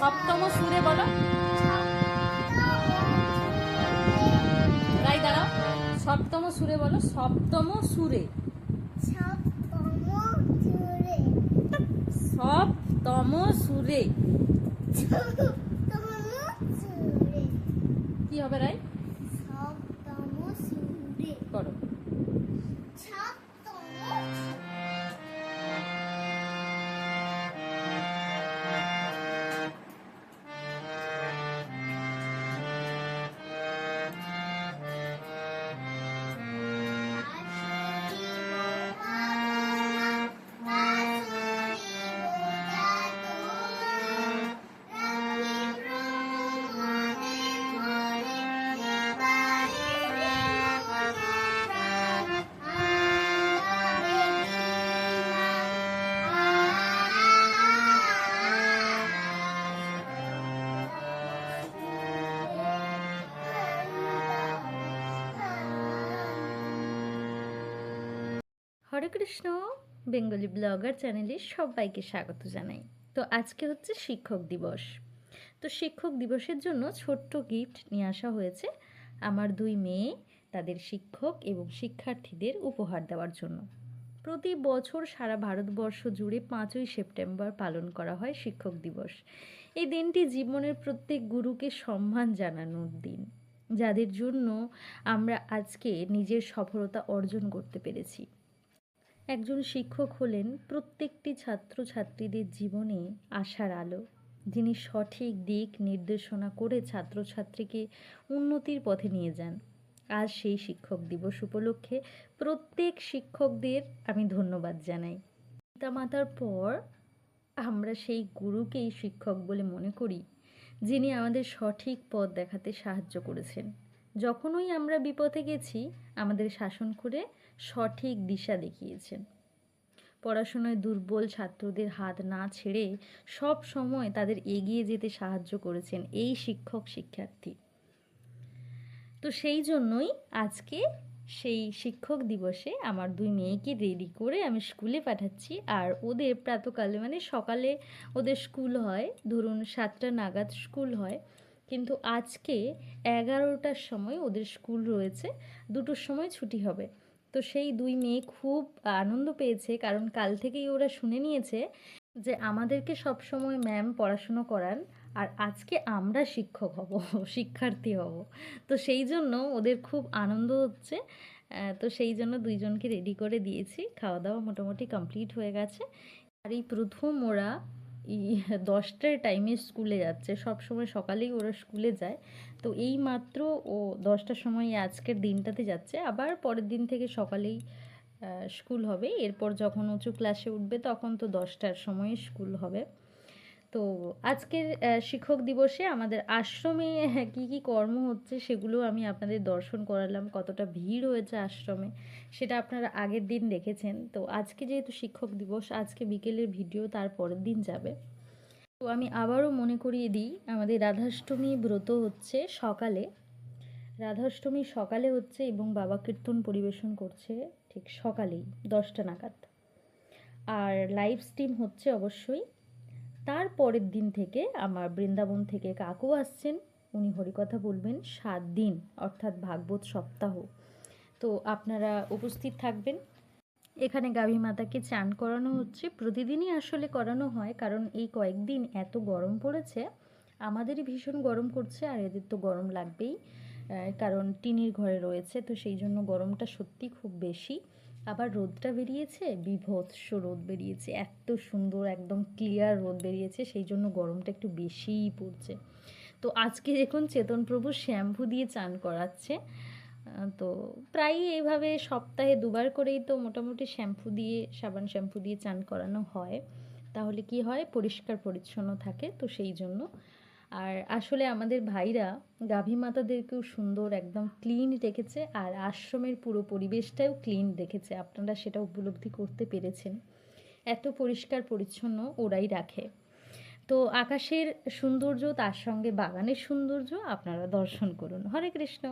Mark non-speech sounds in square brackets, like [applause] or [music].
সপ্তম সুরে বলো। রাই দাঁড়াও। সপ্তম সুরে বলো সপ্তম সুরে। সপ্তম সুরে। [laughs] হরে কৃষ্ণ বেঙ্গলি ব্লগার চ্যানেলে সবাইকে স্বাগত জানাই। তো আজকে হচ্ছে শিক্ষক দিবস। তো শিক্ষক দিবসের জন্য ছোট্ট গিফট নিয়ে আসা হয়েছে আমার দুই মেয়ে, তাদের শিক্ষক এবং শিক্ষার্থীদের উপহার দেওয়ার জন্য। প্রতি বছর সারা ভারতবর্ষ জুড়ে পাঁচই সেপ্টেম্বর পালন করা হয় শিক্ষক দিবস। এই দিনটি জীবনের প্রত্যেক গুরুকে সম্মান জানানোর দিন, যাদের জন্য আমরা আজকে নিজের সফলতা অর্জন করতে পেরেছি। একজন শিক্ষক হলেন প্রত্যেকটি ছাত্রছাত্রীদের জীবনে আশার আলো। যিনি সঠিক দিক নির্দেশনা করে ছাত্রছাত্রীকে উন্নতির পথে নিয়ে যান। আজ সেই শিক্ষক দিবস উপলক্ষে প্রত্যেক শিক্ষকদের আমি ধন্যবাদ জানাই। পিতামাতার পর আমরা সেই গুরুকেই শিক্ষক বলে মনে করি, যিনি আমাদের সঠিক পথ দেখাতে সাহায্য করেছেন। যখনই আমরা বিপথে গেছি, আমাদের শাসন করে সঠিক দিশা দেখিয়েছেন। পড়াশোনায় দুর্বল ছাত্রদের হাত না ছেড়ে সব সময় তাদের এগিয়ে যেতে সাহায্য করেছেন এই শিক্ষক শিক্ষার্থী। তো সেই জন্যই আজকে সেই শিক্ষক দিবসে আমার দুই মেয়েকে রেডি করে আমি স্কুলে পাঠাচ্ছি। আর ওদের প্রাতকালে মানে সকালে ওদের স্কুল হয়, ধরুন সাতটা নাগাদ স্কুল হয়। কিন্তু আজকে এগারোটার সময় ওদের স্কুল রয়েছে, দুটোর সময় ছুটি হবে। তো সেই দুই মেয়ে খুব আনন্দ পেয়েছে, কারণ কাল থেকেই ওরা শুনে নিয়েছে যে আমাদেরকে সব সময় ম্যাম পড়াশুনো করান আর আজকে আমরা শিক্ষক হব, শিক্ষার্থী হব। তো সেই জন্য ওদের খুব আনন্দ হচ্ছে তো সেই জন্য দুইজনকে রেডি করে দিয়েছি। খাওয়া দাওয়া মোটামুটি কমপ্লিট হয়ে গেছে। আর এই প্রথম ওরা দশটার টাইমে স্কুলে যাচ্ছে। সব সময় সকালেই ওরা স্কুলে যায়। তো এই মাত্র ও দশটার সময় আজকের দিনটাতে যাচ্ছে। আবার পরের দিন থেকে সকালেই স্কুল হবে। এরপর যখন উঁচু ক্লাসে উঠবে, তখন তো দশটার সময় স্কুল হবে। তো আজকের শিক্ষক দিবসে আমাদের আশ্রমে [laughs] কী কী কর্ম হচ্ছে সেগুলো আমি আপনাদের দর্শন করালাম, কতটা ভিড় হয়েছে আশ্রমে সেটা আপনারা আগের দিন দেখেছেন। তো আজকে যেহেতু শিক্ষক দিবস, আজকে বিকেলের ভিডিও, তার পরের দিন যাবে। তো আমি আবারও মনে করিয়ে দিই, আমাদের রাধাষ্টমী ব্রত হচ্ছে সকালে। রাধাষ্টমী সকালে হচ্ছে এবং বাবা কীর্তন পরিবেশন করছে ঠিক সকালেই, দশটা নাগাদ। আর লাইভ স্ট্রিম হচ্ছে অবশ্যই তার পরের দিন থেকে আমার বৃন্দাবন থেকে কাকু আসছেন। উনি হরিকথা বলবেন, সাত দিন, অর্থাৎ ভাগবত সপ্তাহ। তো আপনারা উপস্থিত থাকবেন। এখানে গাভী মাতাকে চান করানো হচ্ছে। প্রতিদিনই আসলে করানো হয়, কারণ এই কয়েকদিন এত গরম পড়েছে। আমাদেরই ভীষণ গরম করছে, আর এদের তো গরম লাগবেই কারণ টিনির ঘরে রয়েছে, তো সেই জন্য গরমটা সত্যি খুব বেশি। আবার রোদটা বেরিয়েছে, বিভৎস রোদ বেরিয়েছে, এত সুন্দর, একদম ক্লিয়ার রোদ বেরিয়েছে, সেই জন্য গরমটা একটু বেশিই পড়ছে। তো আজকে দেখুন চেতন প্রভু শ্যাম্পু দিয়ে চান করাচ্ছে তো প্রায়ই এইভাবে সপ্তাহে দুবার করেই তো মোটামুটি শ্যাম্পু দিয়ে, সাবান শ্যাম্পু দিয়ে চান করানো হয়। তাহলে কি হয়? পরিষ্কার পরিচ্ছন্ন থাকে, তো সেই জন্য আর আসলে আমাদের ভাইরা গাভী মাতাদেরকেও সুন্দর একদম ক্লিন রেখেছে আর আশ্রমের পুরো পরিবেশটাও ক্লিন রেখেছে আপনারা সেটা উপলব্ধি করতে পেরেছেন। এত পরিষ্কার পরিচ্ছন্ন ওরাই রাখে। তো আকাশের সৌন্দর্য, তার সঙ্গে বাগানের সৌন্দর্য আপনারা দর্শন করুন। হরে কৃষ্ণ।